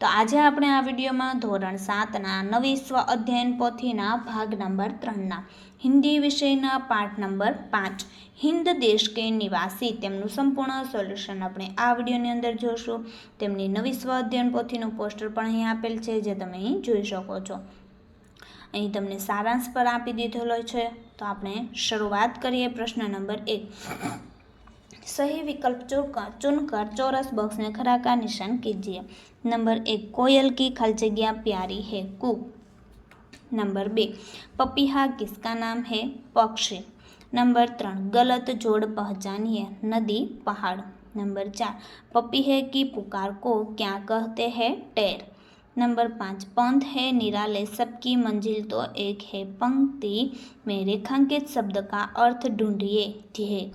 તો આજે આપણે આ વિડીયોમાં ધોરણ સાતના નવી સ્વ અધ્યયન પોથીના ભાગ નંબર ત્રણના, હિન્દી વિષયના પાઠ નંબર પાંચ, હિન્દ દેશ કે નિવાસી તેમનું સંપૂર્ણ સોલ્યુશન આપણે આ વિડીયોની અંદર જોશું. તેમની નવી સ્વ અધ્યયન પોથીનું પોસ્ટર પણ અહીં આપેલ છે, જે તમે અહીં જોઈ શકો છો. અહીં તમને સારાંશ પર આપી દીધેલો છે. તો આપણે શરૂઆત કરીએ પ્રશ્ન નંબર એક. सही विकल्प चुनकर चुनकर चौरस बॉक्स में खड़ा का निशान कीजिए। नंबर एक, कोयल की खल जगह प्यारी है, कू। नंबर बे, पपीहा किसका नाम है, पक्षी। नंबर त्रण, गलत जोड़ पहचानिए, नदी, पहाड़। नंबर चार पपीहे की पुकार को क्या कहते हैं, टेर। नंबर पाँच पंथ है, निराले सबकी मंजिल तो एक है, पंक्ति में रेखांकित शब्द का अर्थ ढूंढिए ध्येय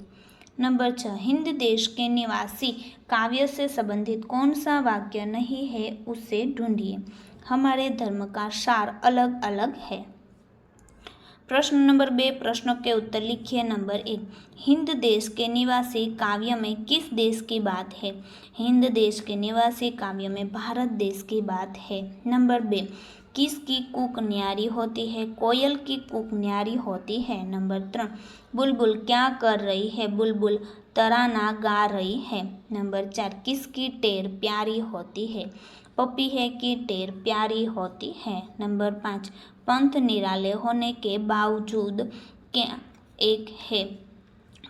नंबर छः, हिंद देश के निवासी काव्य से संबंधित कौन सा वाक्य नहीं है उसे ढूंढिए। हमारे धर्म का सार अलग अलग है। प्रश्न नंबर बे, प्रश्नों के उत्तर लिखिए नंबर एक। हिंद देश के निवासी काव्य में किस देश की बात है? हिंद देश के निवासी काव्य में भारत देश की बात है। नंबर बे किसकी कुक न्यारी होती है? कोयल की कुक न्यारी होती है, नंबर तीन। बुलबुल क्या कर रही है? बुलबुल तराना गा रही है, नंबर चार। किसकी टेर प्यारी होती है? पपी है की टेर प्यारी होती है, नंबर पाँच। पंथ निराले होने के बावजूद क्या एक है?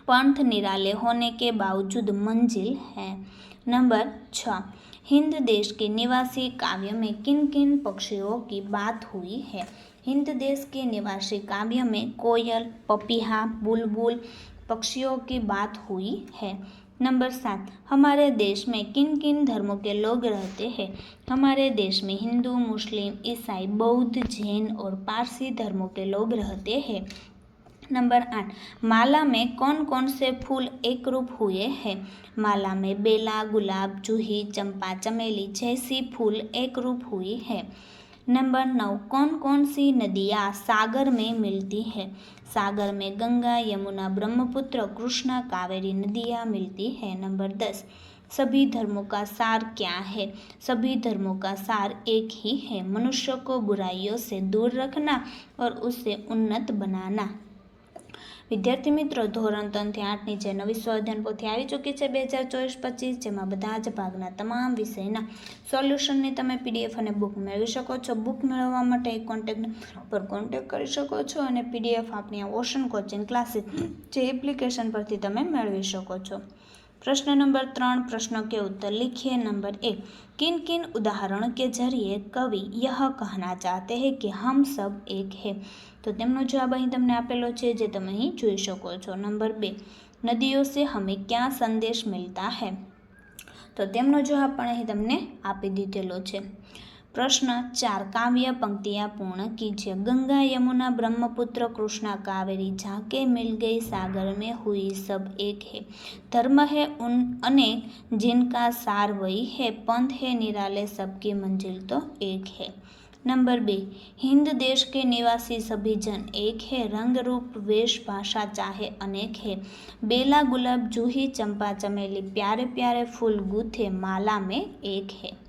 पंथ निराले होने के बावजूद मंजिल है, नंबर छः। हिंद देश के निवासी काव्य में किन किन पक्षियों की बात हुई है? हिंद देश के निवासी काव्य में कोयल, पपीहा, बुलबुल पक्षियों की बात हुई है। नंबर सात, हमारे देश में किन किन धर्मों के लोग रहते हैं? हमारे देश में हिंदू, मुस्लिम, ईसाई, बौद्ध, जैन और पारसी धर्मों के लोग रहते हैं। नंबर आठ, माला में कौन कौन से फूल एक रूप हुए हैं? माला में बेला, गुलाब, जूही, चंपा, चमेली जैसी फूल एक रूप हुई है। नंबर नौ कौन कौन सी नदियाँ सागर में मिलती है? सागर में गंगा, यमुना, ब्रह्मपुत्र, कृष्णा, कावेरी नदियाँ मिलती है। नंबर दस, सभी धर्मों का सार क्या है? सभी धर्मों का सार एक ही है। मनुष्य को बुराइयों से दूर रखना और उसे उन्नत बनाना। વિદ્યાર્થી મિત્રો, ધોરણ ત્રણથી આઠની જે નવી સ્વાધ્યાન પોથી આવી ચૂકી છે બે હજાર ચોવીસ પચીસ, જેમાં બધા જ ભાગના તમામ વિષયના સોલ્યુશનની તમે પીડીએફ અને બુક મેળવી શકો છો. બુક મેળવવા માટે એક કોન્ટેક્ટ પર કોન્ટેક્ટ કરી શકો છો અને પીડીએફ આપણી આ ઓશન કોચિંગ ક્લાસીસ જે એપ્લિકેશન પરથી તમે મેળવી શકો છો. प्रश्न नंबर ત્રણ प्रश्नों के उत्तर लिखिए नंबर एक किन किन उदाहरणों के जरिए कवि यह कहना चाहते हैं कि हम सब एक है તો તેમનો જવાબ અહીં તમને આપેલો છે જે તમે અહીં જોઈ શકો છો નંબર બે નદીઓ સે હમે ક્યાં સંદેશ મિલતા હૈ તો તેમનો જવાબ પણ અહીં તમને આપી દીધેલો છે प्रश्न चार काव्य पंक्तियाँ पूर्ण कीजिए गंगा यमुना ब्रह्मपुत्र कृष्णा कावेरी झाके मिल गई सागर में हुई सब एक है धर्म है उन अनेक जिनका सार वही है पंथ है निराले सबकी मंजिल तो एक है नंबर बे हिंद देश के निवासी सभी जन एक है रंग रूप वेश भाषा चाहे अनेक है बेला गुलाब जूही चंपा चमेली प्यारे प्यारे फूल गूथे माला में एक है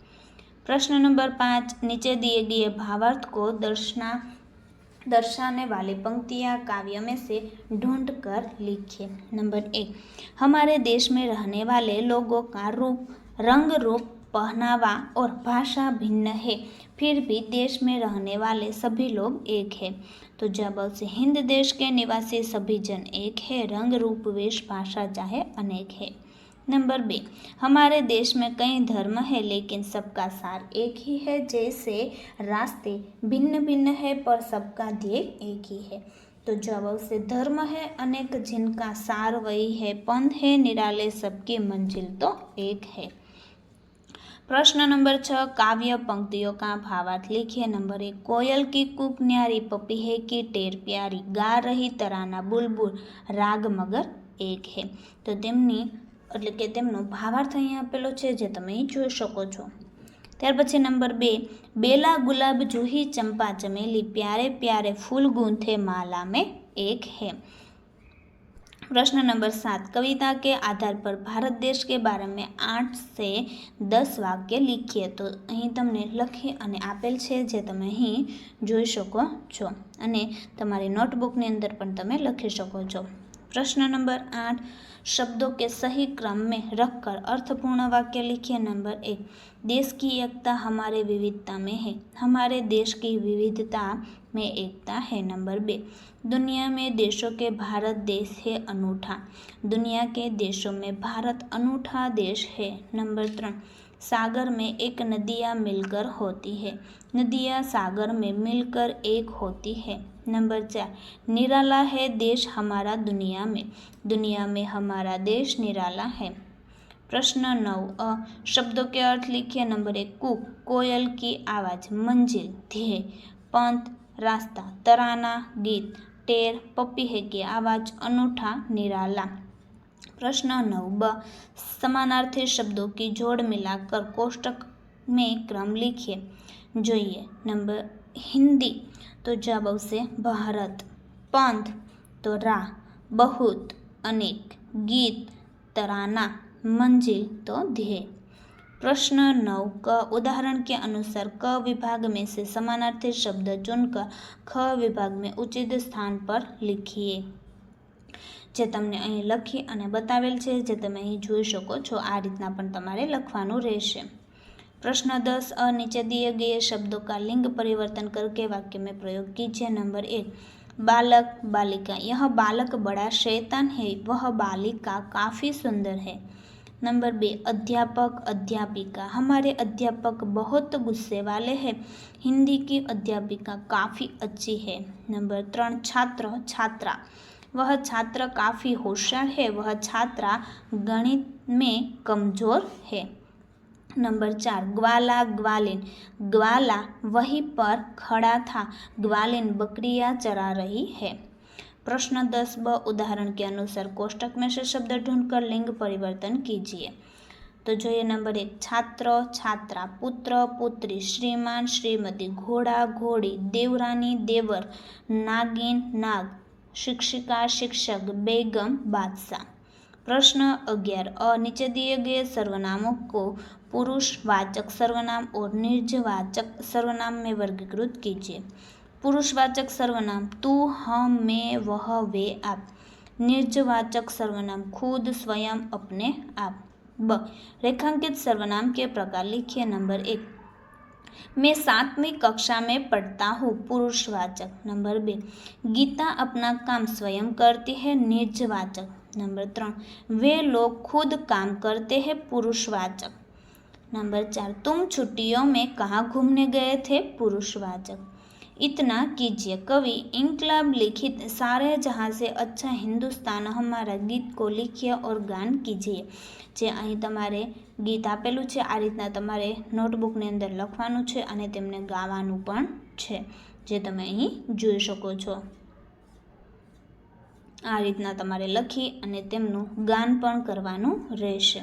प्रश्न नंबर पाँच, नीचे दिए गए भावार्थ को दर्शना, दर्शाने वाली पंक्तियाँ काव्य में से ढूंढ कर लिखिए नंबर एक, हमारे देश में रहने वाले लोगों का रूप, रंग रूप, पहनावा और भाषा भिन्न है। फिर भी देश में रहने वाले सभी लोग एक है। तो जब से हिंद देश के निवासी सभी जन एक है, रंग रूप, वेश, भाषा चाहे अनेक है। नंबर बे हमारे देश में कई धर्म है लेकिन सबका सार एक ही है जैसे रास्ते भिन्न भिन्न है पर सबका ध्येय एक ही है तो जब से धर्म है अनेक जिनका सार वही है पंथ है निराले सबकी मंजिल तो एक है प्रश्न नंबर छः काव्य पंक्तियों का भावार्थ लिखिए नंबर एक कोयल की कुक न्यारी पपीहे की टेर प्यारी गा रही तराना बुलबुल राग मगर એક હે તો તેમની એટલે કે તેમનો ભાવાર્થ અહીં આપેલો છે જે તમે અહીં જોઈ શકો છો. ત્યાર પછી નંબર બે, બેલા ગુલાબ જુહી ચંપા ચમેલી, પ્યારે પ્યારે ફૂલ ગૂંથે માલા મેં એક હે. પ્રશ્ન નંબર સાત, કવિતા કે આધાર પર ભારત દેશ કે બારે મેં આઠ સે દસ વાક્ય લીખીએ. તો અહીં તમને લખી અને આપેલ છે જે તમે અહીં જોઈ શકો છો. અને તમારી નોટબુકની અંદર પણ તમે લખી શકો છો. प्रश्न नंबर आठ, शब्दों के सही क्रम में रखकर अर्थपूर्ण वाक्य लिखिए। नंबर एक, देश की एकता हमारे विविधता में है, हमारे देश की विविधता में एकता है। नंबर बे, दुनिया में देशों के भारत देश है अनूठा, दुनिया के देशों में भारत अनूठा देश है। नंबर तीन सागर में एक नदियाँ मिलकर होती है। नदियाँ सागर में मिलकर एक होती है। नंबर चार, निराला है देश हमारा दुनिया में। दुनिया में हमारा देश निराला है। प्रश्न नौ, अ, शब्दों के अर्थ लिखिए। नंबर एक कुक कोयल की आवाज़, मंजिल, ध्येय। पंथ, रास्ता, तराना, गीत, टेर पप्पी है की आवाज़, अनूठा, निराला। प्रश्न नौ ब समानार्थी शब्दों की जोड़ मिलाकर कोष्टक में क्रम लिखिए જોઈએ નંબર હિન્દી તો જવાબ આવશે ભારત પંથ તો રા બહુત અનેક ગીત તરાના मंजिल तो ध्येय प्रश्न नौ क उदाहरण के अनुसार क विभाग में से समानार्थी शब्द चुनकर ख विभाग में उचित स्थान पर लिखिए જે તમને અહીં લખી અને બતાવેલ છે જે તમે અહીં જોઈ શકો છો આ રીતના પણ તમારે લખવાનું રહેશે प्रश्न दस अ नीचे दिए गए शब्दों का लिंग परिवर्तन करके वाक्य में प्रयोग कीजिए नंबर एक बालक बालिका यह बालक बड़ा शैतान है वह बालिका काफ़ी सुंदर है नंबर बे अध्यापक अध्यापिका हमारे अध्यापक बहुत गुस्से वाले हैं हिंदी की अध्यापिका काफ़ी अच्छी है नंबर त्रण छात्र छात्रा वह छात्र काफ़ी होशियार है वह छात्रा गणित में कमज़ोर है नंबर चार ग्वाला ग्वालिन ग्वाला वहीं पर खड़ा था ग्वालिन बकरियां चरा रही है प्रश्न दस ब उदाहरण के अनुसार कोष्टक में से शब्द ढूंढकर लिंग परिवर्तन कीजिए तो જોઈએ નંબર એક છાત્ર છાત્રા પુત્ર પુત્રી શ્રીમાન શ્રીમતી ઘોડા ઘોડી દેવરાની દેવર નાગિન નાગ शिक्षिका, शिक्षक बेगम बादशाह। प्रश्न अग्यारह अ नीचे दिए गए सर्वनामों को पुरुषवाचक सर्वनाम और निर्जवाचक सर्वनाम में वर्गीकृत कीजिए। पुरुषवाचक सर्वनाम, तू, हम, मैं, वह, वे, आप। निर्जवाचक सर्वनाम, खुद, स्वयं, अपने, आप। ब, रेखांकित सर्वनाम के प्रकार लिखिए नंबर एक। मैं सातवीं कक्षा में पढ़ता हूँ पुरुषवाचक नंबर बे। गीता अपना काम स्वयं करती है निर्जवाचक नंबर त्रण। वे लोग खुद काम करते हैं पुरुषवाचक नंबर चार, तुम छुट्टियों में कहाँ घूमने गए थे पुरुषवाचक इतना कीजिए कवि इंकलाब लिखित सारे जहाँ से अच्छा हिंदुस्तान हमारा गीत को लिखिए और गान कीजिए જે અહીં તમારે ગીત આપેલું છે આ રીતના તમારે નોટબુકની અંદર લખવાનું છે અને તેમને ગાવાનું પણ છે જે તમે અહીં જોઈ શકો છો આ રીતના તમારે લખી અને તેમનું ગાન પણ કરવાનું રહેશે